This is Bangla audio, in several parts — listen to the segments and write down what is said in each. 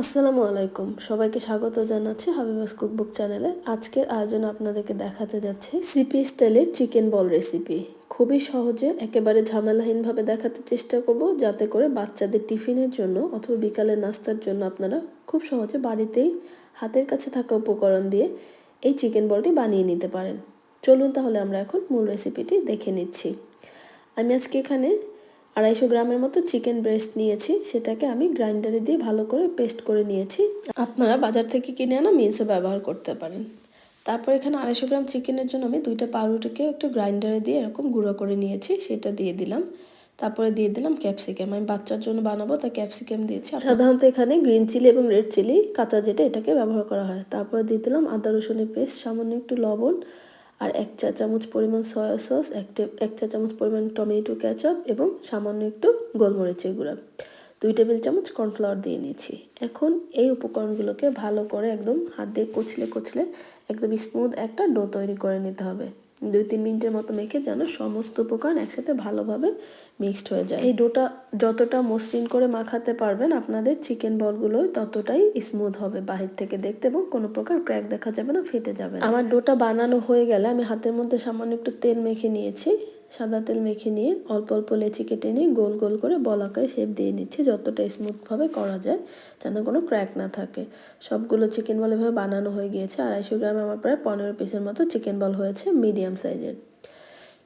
আসসালামু আলাইকুম। সবাইকে স্বাগত জানাচ্ছি হাবিবাস কুকবুক চ্যানেলে। আজকের আয়োজন আপনাদেরকে দেখাতে যাচ্ছি সিপি স্টাইলের চিকেন বল রেসিপি। খুবই সহজে একেবারে ঝামেলাহীনভাবে দেখাতে চেষ্টা করব, যাতে করে বাচ্চাদের টিফিনের জন্য অথবা বিকালের নাস্তার জন্য আপনারা খুব সহজে বাড়িতেই হাতের কাছে থাকা উপকরণ দিয়ে এই চিকেন বলটি বানিয়ে নিতে পারেন। চলুন তাহলে আমরা এখন মূল রেসিপিটি দেখে নিচ্ছি। আমি আজকে এখানে আড়াইশো গ্রামের মতো চিকেন ব্রেস্ট নিয়েছি, সেটাকে আমি গ্রাইন্ডারে দিয়ে ভালো করে পেস্ট করে নিয়েছি। আপনারা বাজার থেকে কিনে আনা মিন্সও ব্যবহার করতে পারেন। তারপর এখানে আড়াইশো গ্রাম চিকেনের জন্য আমি দুইটা পাউরুটিকে একটু গ্রাইন্ডারে দিয়ে এরকম গুঁড়ো করে নিয়েছি, সেটা দিয়ে দিলাম। তারপরে দিয়ে দিলাম ক্যাপসিকাম। আমি বাচ্চার জন্য বানাবো, তাই ক্যাপসিকাম দিয়েছি। সাধারণত এখানে গ্রিন চিলি এবং রেড চিলি, কাঁচা যেটা, এটাকে ব্যবহার করা হয়। তারপরে দিয়ে দিলাম আদা রসুনের পেস্ট, সামান্য একটু লবণ আর এক চা চামচ পরিমাণ সয়া সস এক এক চা চামচ পরিমাণ টমেটো ক্যাচআপ এবং সামান্য একটু গোলমরিচের গুঁড়া। দুই টেবিল চামচ কর্নফ্লাওয়ার দিয়ে নিয়েছি। এখন এই উপকরণগুলোকে ভালো করে একদম হাত দিয়ে কচলে কচলে একদম স্মুথ একটা ডো তৈরি করে নিতে হবে। দুই তিন মিনিটের মতো মেখে যেন সমস্ত উপকরণ একসাথে ভালোভাবে মিক্সড হয়ে যায়। এই ডোটা যতটা মসৃণ করে মাখাতে পারবেন আপনাদের চিকেন বলগুলো ততটাই স্মুথ হবে বাহির থেকে দেখতে এবং কোনো প্রকার ক্র্যাক দেখা যাবে না ফেটে যাবে আমার ডোটা বানানো হয়ে গেলে আমি হাতের মধ্যে সামান্য একটু তেল মেখে নিয়েছি। সাদা তেল মেখে নিয়ে অল্প অল্প লেচি কেটে নিয়ে গোল গোল করে বল আকারে শেপ দিয়ে নিচ্ছি, যতটা স্মুথভাবে করা যায় যেন কোনো ক্র্যাক না থাকে। সবগুলো চিকেন বল এভাবে বানানো হয়ে গিয়েছে, আড়াইশো গ্রামে আমার প্রায় পনেরো পিসের মতো চিকেন বল হয়েছে মিডিয়াম সাইজের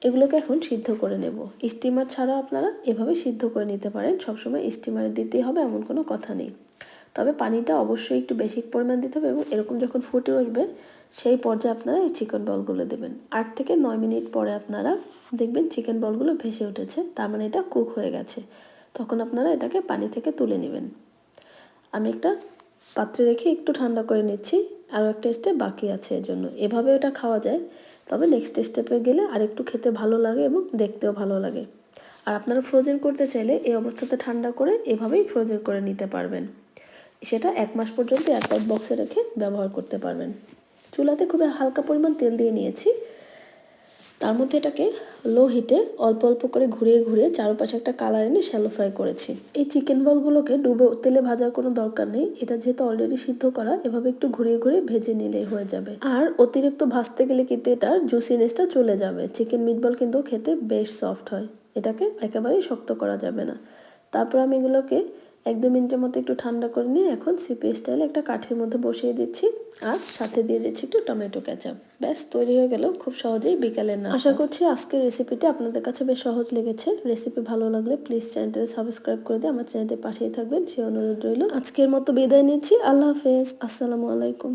এগুলোকে এখন সিদ্ধ করে নেব। স্টিমার ছাড়াও আপনারা এভাবে সিদ্ধ করে নিতে পারেন, সবসময় স্টিমারে দিতেই হবে, এমন কোনো কথা নেই। তবে পানিটা অবশ্যই একটু বেশি পরিমাণ দিতে হবে এবং এরকম যখন ফুটে উঠবে সেই পর্যায়ে আপনারা এই চিকেন বলগুলো দেবেন। আট থেকে নয় মিনিট পরে আপনারা দেখবেন চিকেন বলগুলো ভেসে উঠেছে, তার মানে এটা কুক হয়ে গেছে। তখন আপনারা এটাকে পানি থেকে তুলে নেবেন। আমি একটা পাত্রে রেখে একটু ঠান্ডা করে নিচ্ছি, আরও একটা স্টেপ বাকি আছে এর জন্য। এভাবে এটা খাওয়া যায়, তবে নেক্সট স্টেপে গেলে আরেকটু খেতে ভালো লাগে এবং দেখতেও ভালো লাগে। আর আপনারা ফ্রোজেন করতে চাইলে এই অবস্থাতে ঠান্ডা করে এভাবেই ফ্রোজেন করে নিতে পারবেন। সেটা এক মাস পর্যন্ত এয়ারটাইট বক্সে রেখে ব্যবহার করতে পারবেন। চুলাতে খুবই হালকা পরিমাণ তেল দিয়ে নিয়েছি। তার মধ্যে এটাকে লো হিটে অল্প অল্প করে ঘুরিয়ে ঘুরিয়ে চারপাশে একটা কালার এনে শ্যালো ফ্রাই করেছি। এই চিকেন বলগুলোকে ডুবে তেলে ভাজার কোনো দরকার নেই। এটা যেহেতু অলরেডি সিদ্ধ করা, এভাবে একটু ঘুরিয়ে ঘুরিয়ে ভেজে নিলেই হয়ে যাবে। আর অতিরিক্ত ভাজতে গেলে কিন্তু এটার জুসিনেসটা চলে যাবে। চিকেন মিটবল কিন্তু খেতে বেশ সফট হয়। এটাকে একেবারেই শক্ত করা যাবে না। তারপর আমি এগুলোকে এক দু মিনিটের মতো একটু ঠান্ডা করে নিয়ে এখন সিপি স্টাইলে একটা কাঠের মধ্যে বসিয়ে দিচ্ছি আর সাথে দিয়ে দিচ্ছি একটু টমেটো ক্যাচাপ ব্যাস, তৈরি হয়ে গেল। খুব সহজেই বিকালের না আশা করছি আজকের রেসিপিটি আপনাদের কাছে বেশ সহজ লেগেছে। রেসিপি ভালো লাগলে প্লিজ চ্যানেলটাতে সাবস্ক্রাইব করে দিয়ে আমার চ্যানেলটি পাশেই থাকবেন। সে অনুরোধ রইল। আজকের মতো বিদায় নিচ্ছি। আল্লাহ হাফেজ। আসসালামু আলাইকুম।